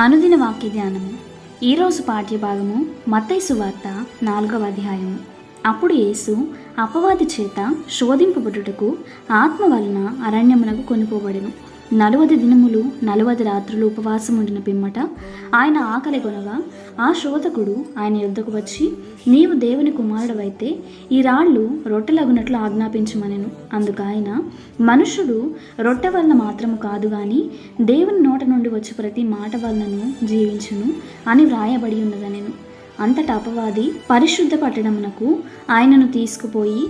అనుదిన వాక్య ధ్యానము ఈరోజు పాఠ్యభాగము మత్తైసు వార్త నాలుగవ అధ్యాయము. అప్పుడు యేసు అపవాది చేత శోధింపబడుటకు ఆత్మ వలన అరణ్యమునకు కొనిపోబడెను. నలువది దినములు నలువది రాత్రులు ఉపవాసం ఉండిన పిమ్మట ఆయన ఆకలి కొనగా ఆ శోధకుడు ఆయన యుద్ధకు వచ్చి నీవు దేవుని కుమారుడవైతే ఈ రాళ్ళు రొట్టెలగునట్లు ఆజ్ఞాపించమనెను. అందుకు ఆయన మనుషుడు రొట్టె వలన మాత్రము కాదు కానీ దేవుని నోట నుండి వచ్చి ప్రతి మాట వలనను జీవించును అని వ్రాయబడి ఉన్నదనెను. అంతటా అపవాది పరిశుద్ధ పట్టణమునకు ఆయనను తీసుకుపోయి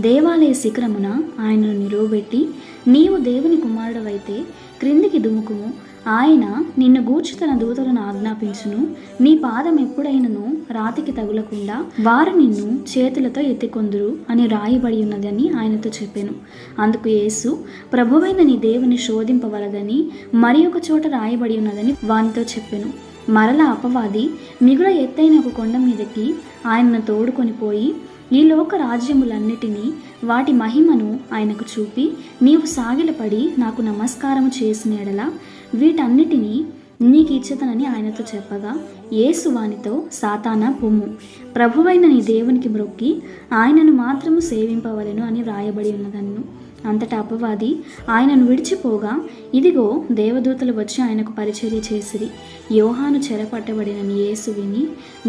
దేవాలయ శిఖరమున ఆయనను నిలువబెట్టి నీవు దేవుని కుమారుడవైతే క్రిందికి దుముకుము ఆయన నిన్ను గూర్చి తన దూతలను ఆజ్ఞాపించును. నీ పాదం ఎప్పుడైనను రాతికి తగులకుండా వారు నిన్ను చేతులతో ఎత్తికొందురు అని రాయబడి ఉన్నదని ఆయనతో చెప్పాను. అందుకు యేసు ప్రభువైన నీ దేవుని శోధింపవలదని మరి ఒక చోట రాయబడి ఉన్నదని వానితో చెప్పాను. మరల అపవాది మిగుల ఎత్తైన ఒక కొండ మీదకి ఆయనను తోడుకొని పోయి ఈ లోక రాజ్యములన్నిటినీ వాటి మహిమను ఆయనకు చూపి నీవు సాగిలపడి నాకు నమస్కారము చేసిన ఎడల వీటన్నిటినీ నీకు ఇచ్చతనని ఆయనతో చెప్పగా యేసు వానితో సాతానా పొమ్ము ప్రభువైన నీ దేవునికి మ్రొక్కి ఆయనను మాత్రము సేవింపవలెను అని వ్రాయబడి ఉన్నదన్ను. అంతటా అపవాది ఆయనను విడిచిపోగా ఇదిగో దేవదూతలు వచ్చి ఆయనకు పరిచర్య చేసిరి. యోహాను చెరపట్టబడిన యేసు విని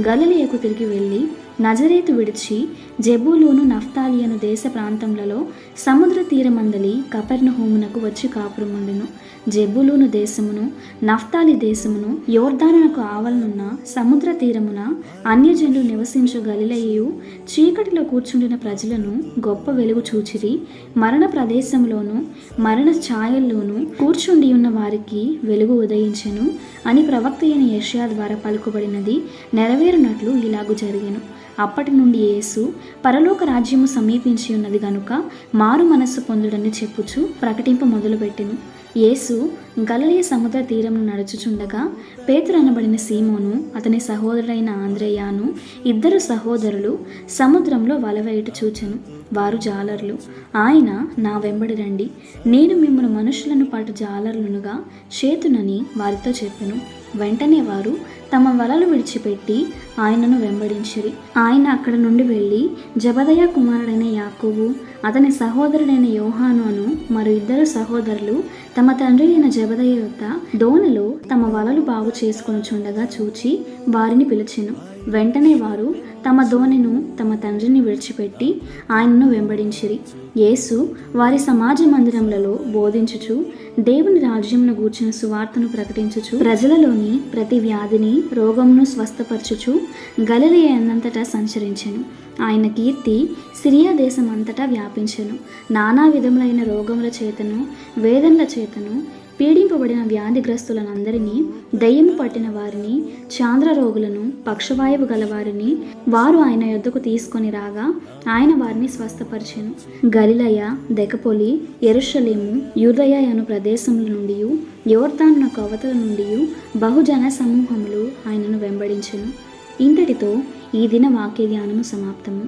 గలలియకు తిరిగి వెళ్ళి నజరేతు విడిచి జెబూలోను నఫ్తాలి అను దేశ ప్రాంతములలో సముద్ర తీరమందలి కపెర్నహోమునకు వచ్చి కాపురముండెను. జెబులూను దేశమును నఫ్తాలి దేశమును యోర్దానునకు ఆవలనున్న సముద్ర తీరమున అన్యజనులు నివసించు గలిలయు చీకటిలో కూర్చుండిన ప్రజలను గొప్ప వెలుగు చూచిరి. మరణ ప్రదేశంలోను మరణ ఛాయల్లోనూ కూర్చుండి ఉన్న వారికి వెలుగు ఉదయించెను. అని ప్రవక్త అయిన యష్యా ద్వారా పలుకుబడినది నెరవేరునట్లు ఇలాగు జరిగెను. అప్పటి నుండి యేసు పరలోక రాజ్యము సమీపించి ఉన్నది గనుక మారు మనస్సు పొందుడని చెప్పుచు ప్రకటింప మొదలుపెట్టెను. యేసు గలలియ సముద్ర తీరంను నడుచుచుండగా పేతురు అనబడిన సీమోను అతని సహోదరుడైన ఆంద్రేయాను ఇద్దరు సహోదరులు సముద్రంలో వలవేయట చూచెను. వారు జాలర్లు. ఆయన నా వెంబడి రండి. నేను మిమ్మల్ని మనుషులను పాటు జాలర్లునుగా చేతునని వారితో చెప్పెను. వెంటనే వారు తమ వలలు విడిచిపెట్టి ఆయనను వెంబడించిరి. ఆయన అక్కడ నుండి వెళ్ళి జబదయ కుమారుడైన యాకోబు అతని సహోదరుడైన యోహాను అను మరో ఇద్దరు సహోదరులు తమ తండ్రి అయిన జబదయ యొక్క దోణిలో తమ వలలు బాగు చేసుకొని చుండగా చూచి వారిని పిలిచెను. వెంటనే వారు తమ దోణిను తమ తండ్రిని విడిచిపెట్టి ఆయనను వెంబడించిరి. యేసు వారి సమాజ మందిరములలో బోధించుచు దేవుని రాజ్యమును గూర్చిన సువార్తను ప్రకటించుచు ప్రజలలోని ప్రతి వ్యాధిని రోగమును స్వస్థపరచుచు గలలి అన్నంతటా సంచరించెను. ఆయన కీర్తి సిరియా దేశం అంతటా వ్యాపించెను. నానా విధములైన రోగముల చేతను వేదనల చేతను పీడింపబడిన వ్యాధిగ్రస్తులనందరినీ దయ్యము పట్టిన వారిని చాంద్ర రోగులను పక్షవాయువు గలవారిని వారు ఆయన యొద్దకు తీసుకొని రాగా ఆయన వారిని స్వస్థపరిచెను. గలిలయ దెకపోలి ఎరుషలేము యూదయ అను ప్రదేశముల నుండి యోర్దాను కవతల నుండి బహుజన సమూహములు ఆయనను వెంబడించెను. ఇంతటితో ఈ దిన వాక్య ధ్యానము సమాప్తము.